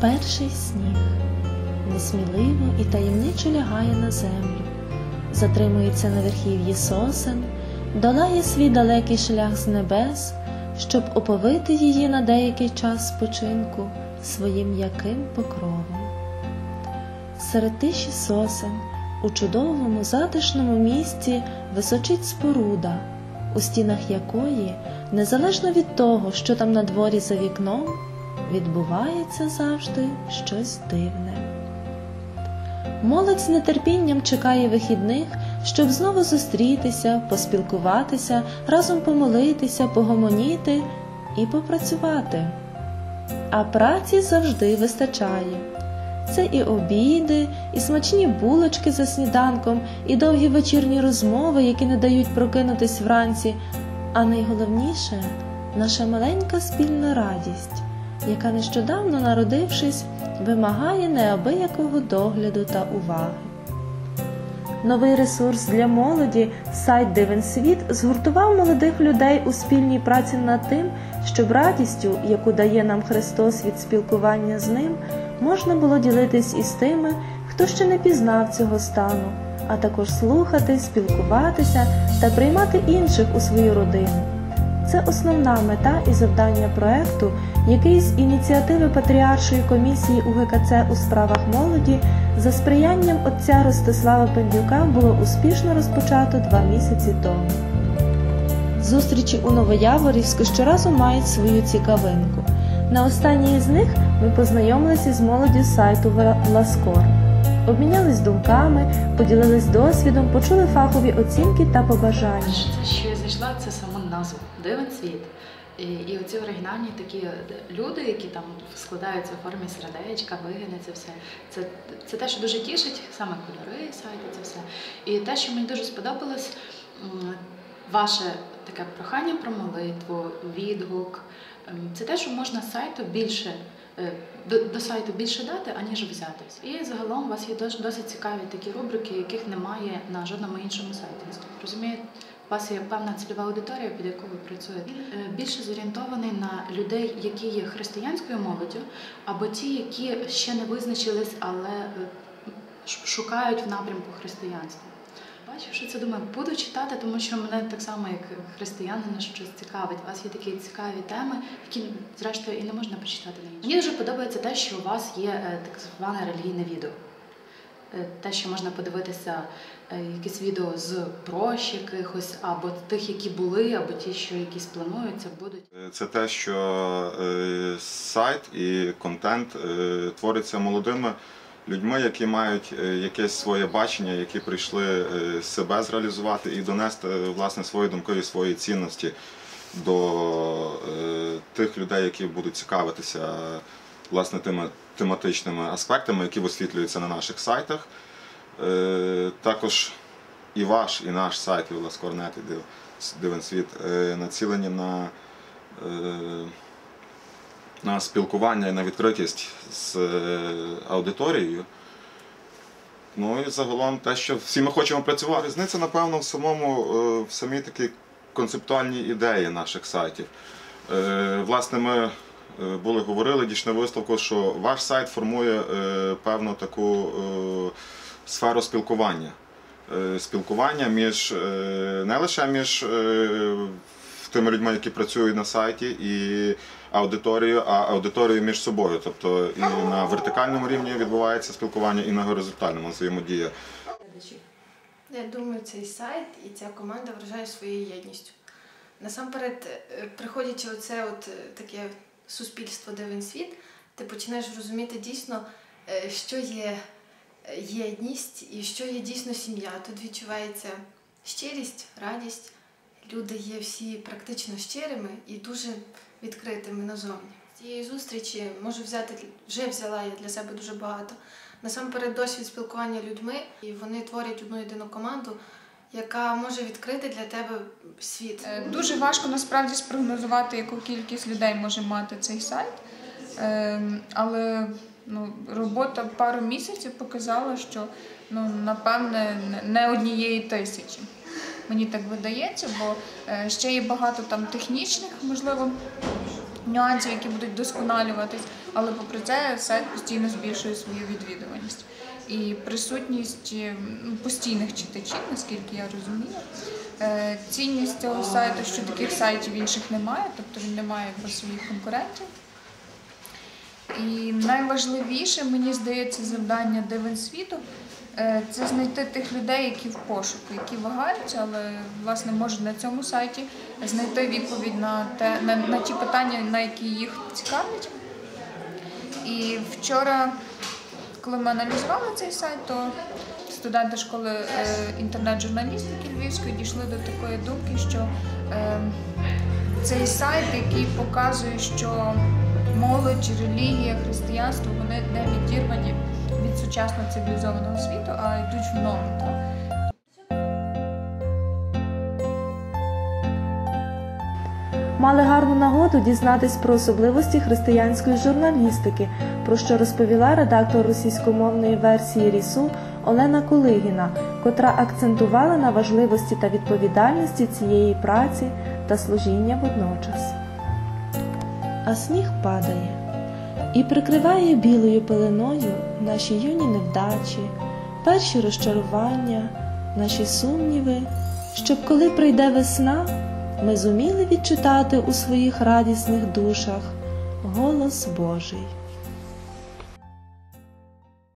Перший сніг несміливо і таємничо лягає на землю, затримується на верхів'ї сосен, долає свій далекий шлях з небес, щоб оповити її на деякий час спочинку своїм м'яким покровом. Серед тиші сосен, у чудовому затишному місці височить споруда, у стінах якої, незалежно від того, що там на дворі за вікном, відбувається завжди щось дивне. Молодь з нетерпінням чекає вихідних, щоб знову зустрітися, поспілкуватися, разом помолитися, погомоніти і попрацювати. А праці завжди вистачає. Це і обіди, і смачні булочки за сніданком, і довгі вечірні розмови, які не дають прокинутись вранці. А найголовніше наша маленька спільна радість, яка нещодавно народившись, вимагає неабиякого догляду та уваги. Новий ресурс для молоді, сайт Дивен світ, згуртував молодих людей у спільній праці над тим, щоб радістю, яку дає нам Христос від спілкування з ним, можна було ділитись із тими, хто ще не пізнав цього стану, а також слухати, спілкуватися та приймати інших у свою родину. Це основна мета і завдання проекту, який з ініціативи Патріаршої комісії УГКЦ у справах молоді за сприянням отця Ростислава Пендюка було успішно розпочато два місяці тому. Зустрічі у Новояворівську щоразу мають свою цікавинку. На останній з них ми познайомилися з молоддю сайту Ласкор. Обмінялись думками, поділились досвідом, почули фахові оцінки та побажання. Знайшла, це саму назву Дивен світ. І, і оці оригінальні такі люди, які там складаються в формі сердечка, вигини, це все. Це, це те, що дуже тішить, саме кольори сайту, це все. І те, що мені дуже сподобалось, ваше таке прохання про молитву, відгук. Це те, що можна сайту більше. е, До, до сайту більше дати, аніж взятись. І загалом у вас є досить цікаві такі рубрики, яких немає на жодному іншому сайті. Розумієте, у вас є певна цільова аудиторія, під яку ви працюєте. Е, більше зорієнтований на людей, які є християнською молоддю, або ті, які ще не визначились, але е, шукають в напрямку християнства. Бачивши це, думаю, буду читати, тому що мене так само, як християнина, щось цікавить. У вас є такі цікаві теми, які, зрештою, і не можна на іншому. Мені дуже подобається те, що у вас є е, так зване релігійне відео. Е, Те, що можна подивитися е, якісь відео з прощ якихось, або тих, які були, або ті, що якісь плануються, будуть. Це те, що е, сайт і контент е, твориться молодими людьми, які мають е, якесь своє бачення, які прийшли е, себе зреалізувати і донести е, власне свої думки і свої цінності до е, тих людей, які будуть цікавитися власне тими тематичними аспектами, які висвітлюються на наших сайтах. Е, Також і ваш, і наш сайт, і Ласкорнет, і Див- Дивен світ е, націлені на, е, на спілкування і на відкритість з аудиторією. Ну і загалом те, що всі ми хочемо працювати. Різниця, напевно, в самому в самій такій концептуальній ідеї наших сайтів. Власне, ми були говорили, дійшли висновку, що ваш сайт формує е, певну таку е, сферу спілкування. Е, Спілкування між е, не лише між е, тими людьми, які працюють на сайті, і аудиторією, а аудиторією між собою. Тобто і на вертикальному рівні відбувається спілкування, і на горизонтальному взаємодія. Я думаю, цей сайт і ця команда вражає своєю єдністю. Насамперед, е, приходячи оце от е, таке суспільство, де він світ, ти починаєш розуміти дійсно, е, що є е, єдність і що є дійсно сім'я. Тут відчувається щирість, радість. Люди є всі практично щирими і дуже відкритими назовні. Цієї зустрічі можу взяти вже взяла я для себе дуже багато. Насамперед досвід спілкування людьми, і вони творять одну єдину команду, яка може відкрити для тебе світ. Е, Дуже важко насправді спрогнозувати, яку кількість людей може мати цей сайт. Ем, Але ну, робота пару місяців показала, що ну, напевне не- однієї тисячі. Мені так видається, бо е, ще є багато там технічних, можливо, нюансів, які будуть вдосконалюватись, але попри це сайт постійно збільшує свою відвідуваність. І присутність е, ну, постійних читачів, наскільки я розумію. Е, Цінність цього сайту, що таких сайтів інших немає, тобто він не має своїх конкурентів. І найважливіше, мені здається, завдання дивин світу е, це знайти тих людей, які в пошуку, які вагаються, але власне можуть на цьому сайті знайти відповідь на те, на, на ті питання, на які їх цікавлять. І вчора, коли ми аналізували цей сайт, то студенти школи е, інтернет-журналістики Львівської дійшли до такої думки, що е, цей сайт, який показує, що молодь, релігія, християнство вони не відірвані від сучасного цивілізованого світу, а йдуть в ногу. Мали гарну нагоду дізнатись про особливості християнської журналістики, про що розповіла редактор російськомовної версії Рісу Олена Кулигіна, котра акцентувала на важливості та відповідальності цієї праці та служіння водночас. А сніг падає і прикриває білою пеленою наші юні невдачі, перші розчарування, наші сумніви, щоб коли прийде весна, ми зуміли відчитати у своїх радісних душах голос Божий.